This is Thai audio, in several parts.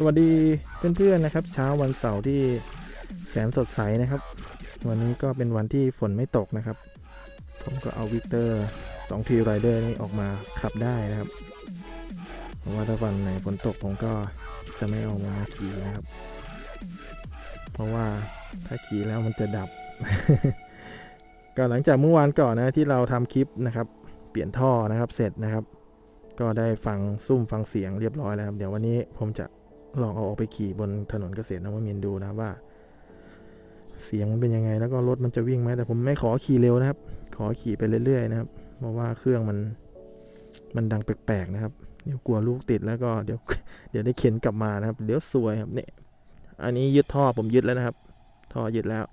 สวัสดีเพื่อนๆนะครับ เช้าวันเสาร์ที่แสนสดใสนะครับ วันนี้ก็เป็นวันที่ฝนไม่ตกนะครับ ผมก็เอาวิกเตอร์2ทีไรเดอร์นี้ออกมาขับได้นะครับเพราะว่าถ้าวันไหนฝนตกผมก็จะไม่เอามาขี่นะครับ เพราะว่าถ้าขี่แล้วมันจะดับ ก็หลังจากเมื่อวานก่อนนะที่เราทำคลิปนะครับ เปลี่ยนท่อนะครับเสร็จนะครับ ก็ได้ฟังซุ่มฟังเสียงเรียบร้อยแล้วครับเดี๋ยววันนี้ผมจะ ลองเอาออกไปขี่บนถนนเกษตรนวมินดูนะว่า เสียงมันเป็นยังไง แล้วก็รถมันจะวิ่งไหมแต่ผมไม่ขอขี่เร็วนะครับ ขอขี่ไปเรื่อยๆนะครับ เพราะว่าเครื่องมันมันดังแปลกๆนะครับ เดี๋ยวกลัวลูกติดแล้วก็เดี๋ยวเดี๋ยวได้เข็นกลับมานะครับ เดี๋ยวซวยครับเนี่ย อันนี้ยึดท่อผมยึดแล้วนะครับ ท่อยึดแล้ว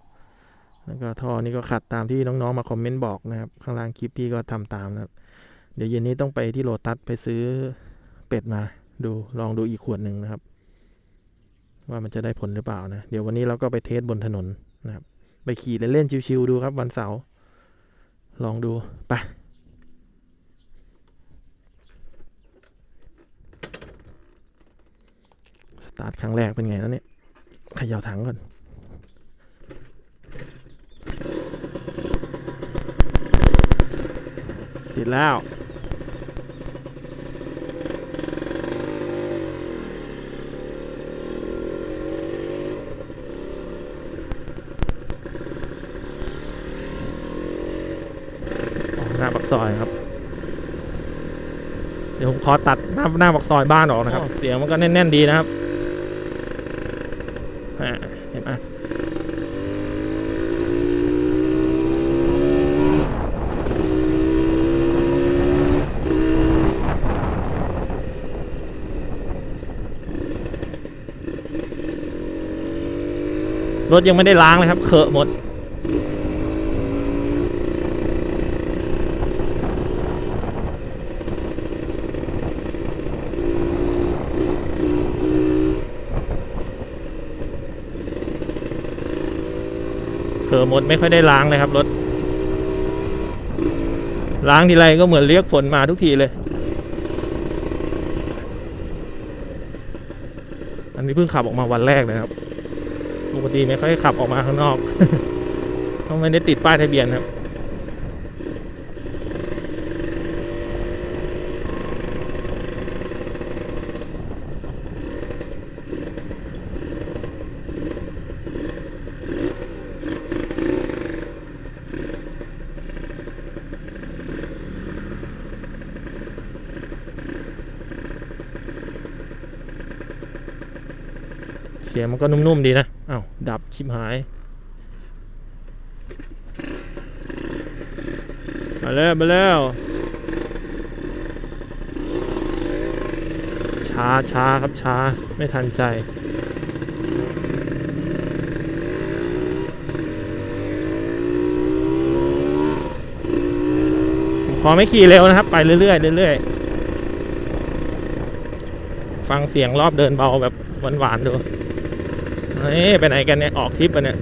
แล้วก็ท่อนี้ก็ขัดตามที่น้องๆมาคอมเมนต์บอกนะครับ ข้างล่างคลิปพี่ก็ทำตามนะครับ เดี๋ยวเย็นนี้ต้องไปที่โลตัสไปซื้อเป็ดมา ดูลองดูอีกขวดหนึ่งนะครับ ว่ามันจะได้ผลหรือเปล่านะ เดี๋ยววันนี้เราก็ไปเทสบนถนนนะครับ ไปขี่เล่นๆชิวๆดูครับ วันเสาร์ลองดูไปสตาร์ทครั้งแรกเป็นไงแล้วเนี่ยขย่าถังก่อนติดแล้ว หน้าปัก ซอยครับ เดี๋ยวผมขอตัดหน้าหน้าปักซอยบ้านออกนะครับ เสียงมันก็แน่นๆดีนะครับอ่าเห็นไหมรถยังไม่ได้ล้างเลยครับเคอะหมด อหมดไม่ค่อยได้ล้างเลยครับรถ ล้างทีไรก็เหมือนเรียกฝนมาทุกทีเลย อันนี้เพิ่งขับออกมาวันแรกเลยครับปกติไม่ค่อยขับออกมาข้างนอกเพราะไม่ได้ติดป้ายทะเบียนครับ สียงมันก็นุ่มๆดีนะอ้าวดับชิบหายมาแล้วมาแล้วช้าช้าครับช้าไม่ทันใจผมขอไม่ขี่เร็วนะครับ ไปเรื่อยๆเรื่อยๆ ฟังเสียงรอบเดินเบาแบบหวานๆดู เฮ้ยไปไหนกันเนี่ย ออกทริปปะเนี่ย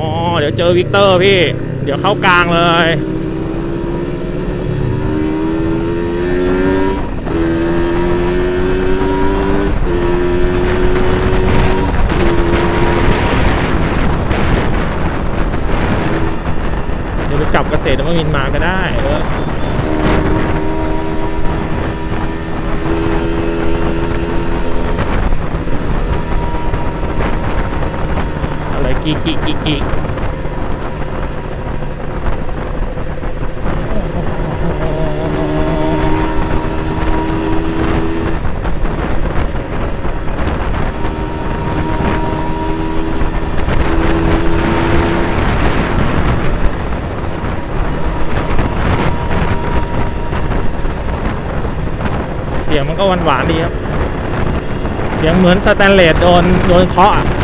อ๋อเดี๋ยวเจอวิกเตอร์พี่ เดี๋ยวเข้ากลางเลยเดี๋ยวไปจับเกษตรนวมินมาก็ได้เออ อะไรกีกีกีกีเสียงมันก็หวานหวานๆดีครับ เสียงเหมือนสแตนเลสโดนโดนเคาะ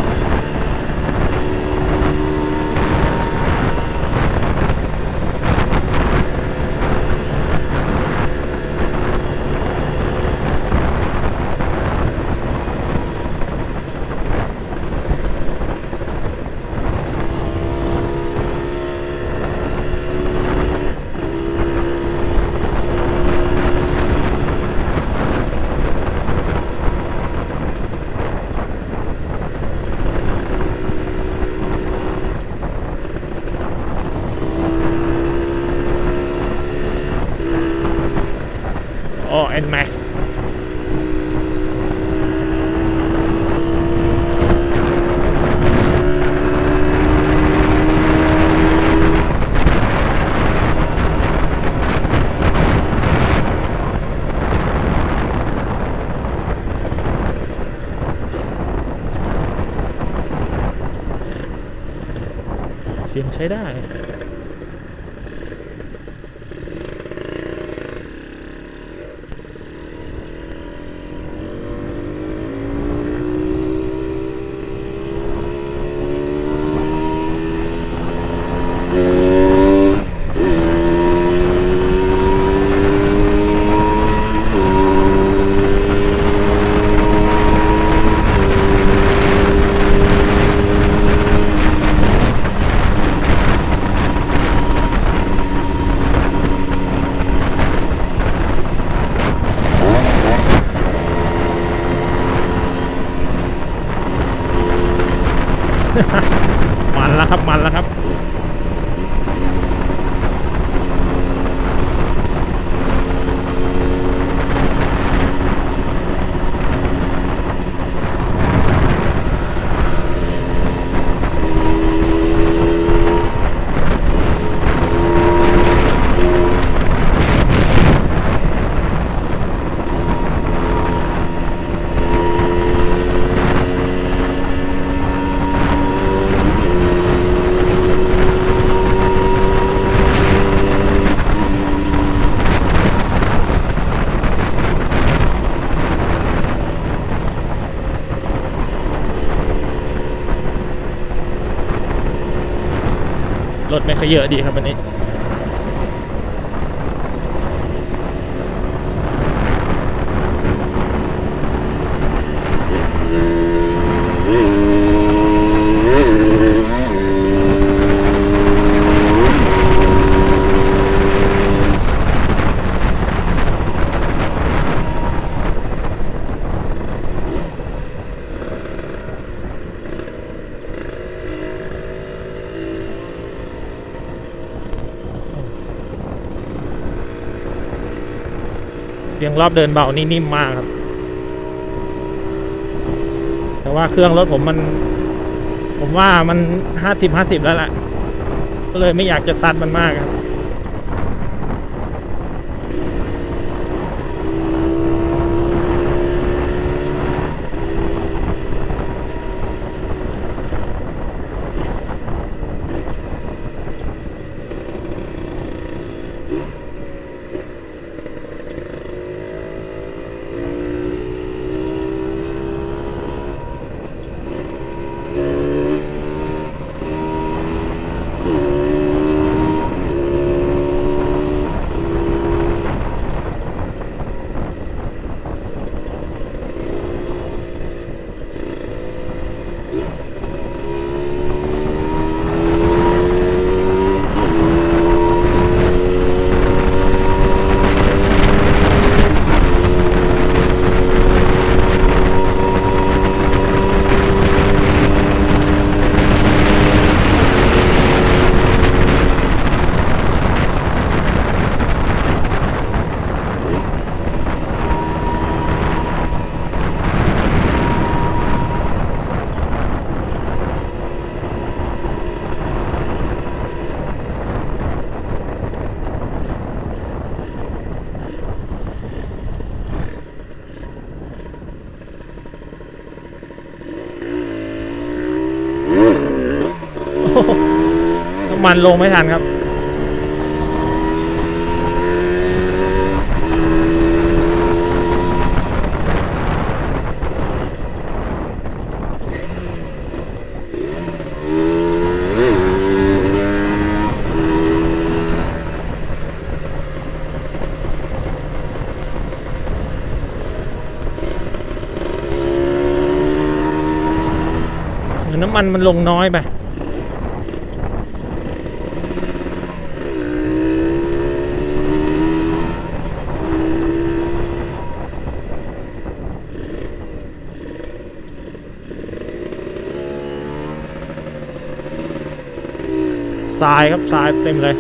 อะ N Max เสียงใช้ได้ มันแล้วครับ มันแล้วครับ รถไม่ค่อยเยอะดีครับวันนี้ สียงรอบเดินเบานี่นิ่มมากครับ แต่ว่าเครื่องรถผมมัน ผมว่ามันห้าสิบห้าสิบแล้วแหละก็เลยไม่อยากจะซัดมันมากครับ น้ำ มันลงไม่ทันครับเหมือนน้ำมันมันลงน้อยไป ทรายครับทรายเต็มเลย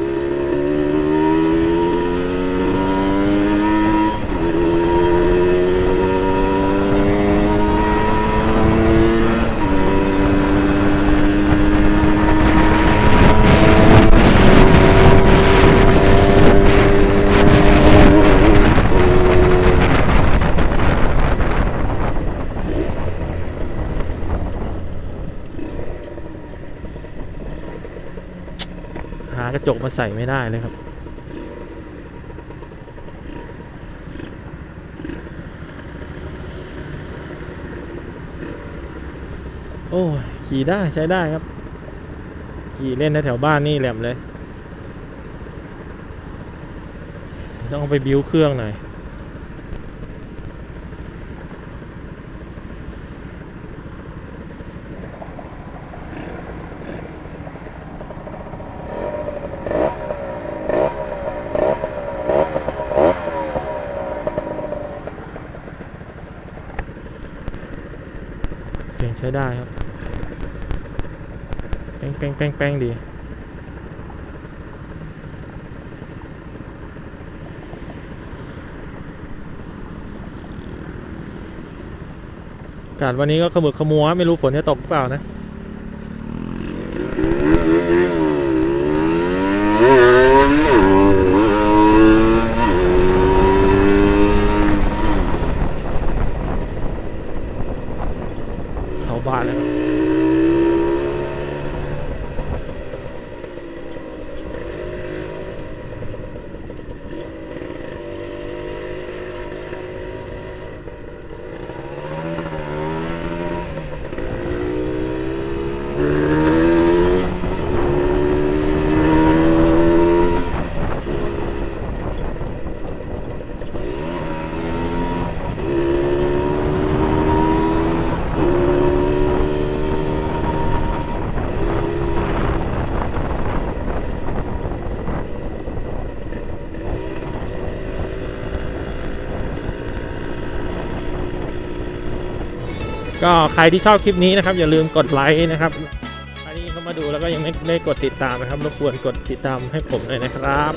ระจกมาใส่ไม่ได้เลยครับโอ้ยขี่ได้ใช้ได้ครับ ขี่เล่นแถวบ้านนี่แหลมเลย ต้องไปบิวเครื่องหน่อย ช้ได้ครับแป้งแป้งแป้งแป้งดี อากาศวันนี้ก็ขมึกขมัว ไม่รู้ฝนจะตกหรือเปล่านะ ก็ใครที่ชอบคลิปนี้นะครับ อย่าลืมกดไลค์นะครับใครที่เข้ามาดูแล้วก็ยังไม่ได้กดติดตามนะครับรบกวนกดติดตามให้ผมหน่อยนะครับ